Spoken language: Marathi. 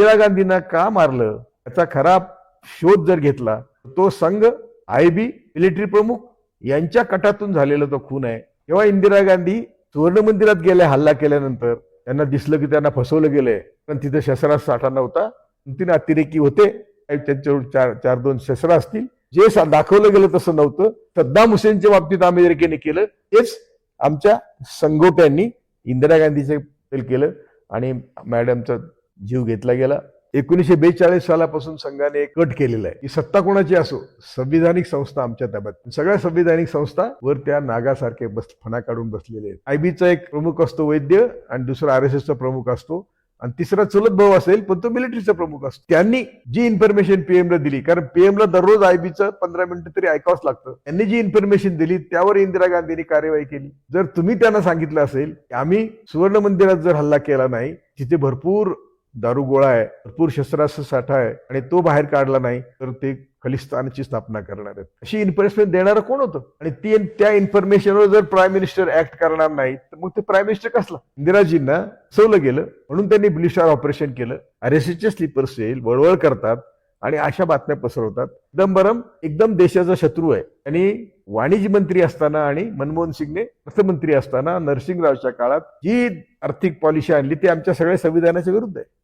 इंदिरा गांधींना का मारलं? याचा खरा शोध जर घेतला तो संघ आय बी मिलिटरी प्रमुख यांच्या कटातून झालेला तो खून आहे. तेव्हा इंदिरा गांधी सुवर्ण मंदिरात गेल्या हल्ला केल्यानंतर त्यांना दिसलं की त्यांना फसवलं गेलंय. पण तिथे शस्त्रास्त्र साठा नव्हता. तीन अतिरेकी होते. त्यांच्यावर चार चार दोन शस्त्र असतील. जे दाखवलं गेलं तसं नव्हतं. सद्दाम हुसेनच्या बाबतीत अमेरिकेने केलं तेच आमच्या संगोट्यांनी इंदिरा गांधीचे केलं. आणि मॅडमचं जीव घेतला गेला. एकोणीसशे बेचाळीस सालापासून संघाने कट केलेला आहे. की सत्ता कोणाची असो संविधानिक संस्था आमच्या ताब्यात सगळ्या संविधानिक संस्था वर त्या नागासारखे बस फणा काढून बसलेले आहेत. आयबीचा एक प्रमुख असतो वैद्य आणि दुसरा आर एस एसचा प्रमुख असतो आणि तिसरा चुलत भाऊ असेल पण तो मिलिटरीचा प्रमुख असतो. त्यांनी जी इन्फॉर्मेशन पीएमला दिली कारण पीएमला दररोज आयबीचं पंधरा मिनिटं तरी ऐकावंच लागतं. त्यांनी जी इन्फॉर्मेशन दिली त्यावर इंदिरा गांधींनी कार्यवाही केली. जर तुम्ही त्यांना सांगितलं असेल की आम्ही सुवर्ण मंदिरात जर हल्ला केला नाही तिथे भरपूर दारू गोळा आहे भरपूर शस्त्रास्त्र साठा आहे आणि तो बाहेर काढला नाही तर ते खलिस्तानची स्थापना करणार आहेत. अशी इन्फॉर्मेशन देणारं कोण होतं? आणि ती त्या इन्फॉर्मेशनवर जर प्राईम मिनिस्टर ऍक्ट करणार नाही तर मग ते प्राईम मिनिस्टर कसला? इंदिराजींना सवलं गेलं म्हणून त्यांनी ब्लू स्टार ऑपरेशन केलं. आर एस एसचे स्लीपर सेल वळवळ करतात आणि अशा बातम्या पसरवतात. चिदंबरम एकदम देशाचा शत्रू आहे. आणि वाणिज्य मंत्री असताना आणि मनमोहन सिंगने अर्थमंत्री असताना नरसिंगरावच्या काळात जी आर्थिक पॉलिसी आणली ती आमच्या सगळ्या संविधानाच्या विरुद्ध आहे.